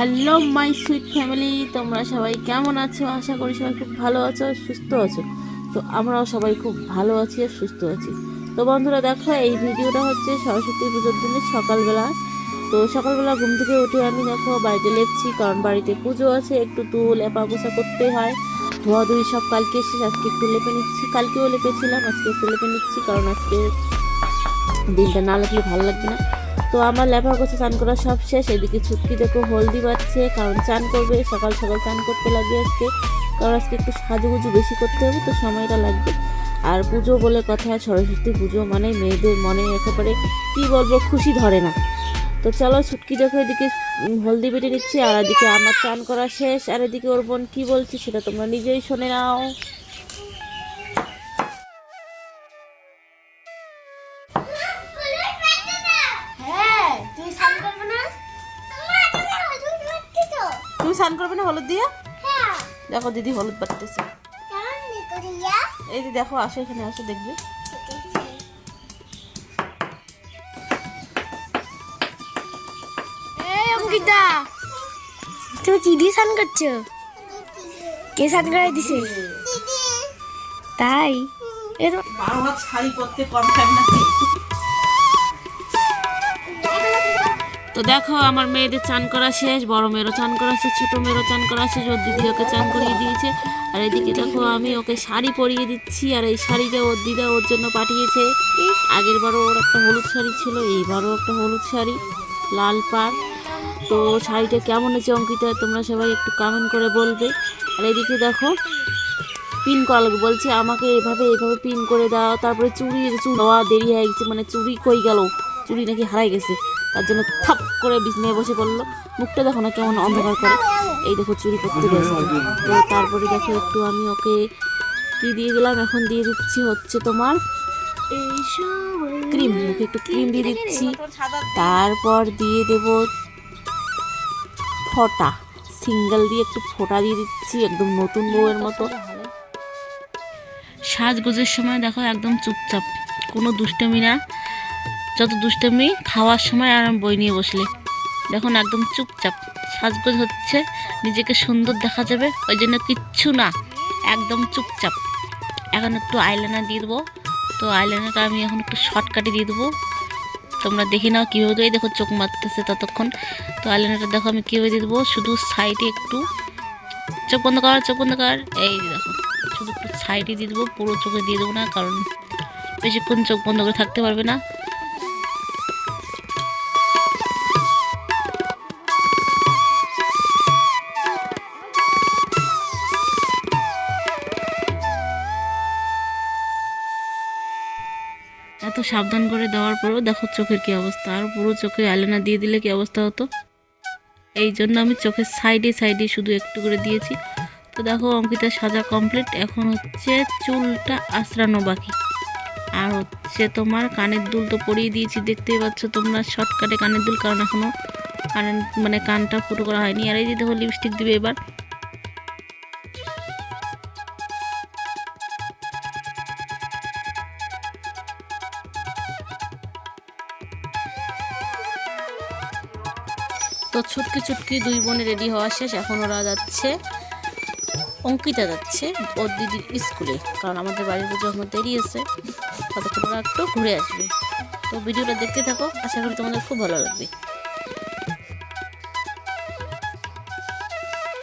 Hello my sweet family তোমরা সবাই কেমন আছো? আশা করি সবাই খুব ভালো আছো সুস্থ আছো। তো আমরাও সবাই খুব ভালো আছি আর সুস্থ আছি। তো বন্ধুরা, দেখো, এই ভিডিওটা হচ্ছে সরস্বতী পুজোর দিনে সকালবেলা। তো সকালবেলা ঘুম থেকে উঠে আমি দেখো বাড়িতে লেপছি, কারণ বাড়িতে পুজো আছে, একটু তো লেপা পোষা করতে হয়। ধোয়া ধুই সব কালকে এসে আজকে একটু লেপে নিচ্ছি। কালকেও লেপেছিলাম, আজকে একটু লেপে নিচ্ছি, কারণ আজকে দিনটা না লাগলে ভালো লাগবে না। তো আমার লেপা গোছা চান করা সব শেষ, এদিকে ছুটকি দেখো হলদি বাড়ছে কারণ চান করবে, সকাল সকাল চান করতে লাগবে আজকে, কারণ আজকে একটু সাজুগুজু বেশি করতে হবে, তো সময়টা লাগবে। আর পুজো বলে কথা, সরস্বতী পুজো মানে মেয়েদের মনে একেবারে কি বলব, খুশি ধরে না। তো চলো ছুটকি দেখো, এদিকে হলদি বেটে নিচ্ছি, আর এদিকে আমার চান করা শেষ, আর এদিকে ওর বোন কী বলছি সেটা তোমরা নিজেই শুনে নাও। তুমি স্নান করবে না হলুদ দিয়ে? হ্যাঁ। দেখো দিদি হলুদ করিয়া এই যে দেখো আসো এখানে আসো দেখবে। অঙ্কিতা তুমি কি দিয়ে স্নান করছ? কে স্নান করাই দিছে? তাই? এ তো বারো হাত শাড়ি পরতে কম টাইম না তো দেখো, আমার মেয়েদের চান করা শেষ, বড় মেয়েরও চান করা শেষ, ছোট মেয়েরও চান করা শেষ, ওর দিদি ওকে চান করিয়ে দিয়েছে। আর এদিকে দেখো, আমি ওকে শাড়ি পরিয়ে দিচ্ছি, আর এই শাড়িটা ওর দিদা ওর জন্য পাঠিয়েছে। আগের বারও ওর একটা হলুদ শাড়ি ছিল এইবারও একটা হলুদ শাড়ি, লাল পাড়। তো শাড়িটা কেমন হয়েছে, অঙ্কিতা, তোমরা সবাই একটু কমেন্ট করে বলবে। আর এদিকে দেখো, পিন লাগবে বলছে, আমাকে এভাবে এভাবে পিন করে দাও। তারপরে চুড়ি চুড়ি দেওয়া দেরি হয়ে গেছে মানে চুড়ি কই গেল? চুড়ি নাকি হারাই গেছে, তার জন্য থাপ করে বিছনায় বসে পড়ল। মুখটা দেখো না কেমন অন্ধকার করে। এই দেখো চুরি করতে ব্যস্ত। তো তারপরে দেখো একটু আমি ওকে কি দিয়ে দিলাম, এখন দিয়ে দিচ্ছি হচ্ছে তোমার ক্রিম। মুখে একটু ক্রিম দিয়ে দিচ্ছি। তারপর দিয়ে দেব ফোঁটা। সিঙ্গেল দিয়ে একটু ফোঁটা দিয়ে দিচ্ছি, একদম নতুন বউয়ের মতো। সাজগোজের সময় দেখো একদম চুপচাপ। কোনো দুষ্টমি না। যত দুষ্টমি খাওয়ার সময় আর বই নিয়ে বসলে। দেখুন একদম চুপচাপ সাজগোজ হচ্ছে, নিজেকে সুন্দর দেখা যাবে, ওই জন্য কিচ্ছু না, একদম চুপচাপ। এখন একটু আইলাইনার দিয়ে দেবো। তো আইলাইনারটা আমি এখন একটু শর্টকাটে দিয়ে দেবো। তোমরা দেখে নাও কীভাবে দেয় দেখো চোখ মারতেছে ততক্ষণ। তো আইলাইনারটা দেখো আমি কীভাবে দিয়ে দেবো, শুধু সাইডে একটু। চোখ বন্ধ কর, চোখ বন্ধ কর। এই দেখো, শুধু একটু সাইডে দিয়ে দেবো, পুরো চোখে দিয়ে দেবো না, কারণ বেশিক্ষণ চোখ বন্ধ করে থাকতে পারবে না। এত সাবধান করে দেওয়ার পরেও দেখো চোখের কি অবস্থা। আর পুরো চোখে আয়লানা দিয়ে দিলে কি অবস্থা হতো? এই জন্য আমি চোখের সাইডে সাইডে শুধু একটু করে দিয়েছি। তো দেখো, অঙ্কিতা সাজা কমপ্লিট এখন হচ্ছে চুলটা আশ্রানো বাকি। আর হচ্ছে তোমার কানের দুল তো পরিয়ে দিয়েছি, দেখতেই পাচ্ছ তোমরা শর্টকাটে কানের দুল, কারণ এখনও কানের মানে কানটা ফুটো করা হয়নি। আর এই যে দেখো লিপস্টিক দিবে এবার। তো ছুটকি ছুটকি দুই বোনে রেডি হওয়া শেষ। এখন ওরা যাচ্ছে, অঙ্কিতা যাচ্ছে ওর দিদির স্কুলে। কারণ আমাদের বাড়ির পুজো এখন দেরি আছে, ততক্ষণ ওরা একটু ঘুরে আসবে। তো ভিডিওটা দেখতে থাকো, আশা করি তোমাদের খুব ভালো লাগবে।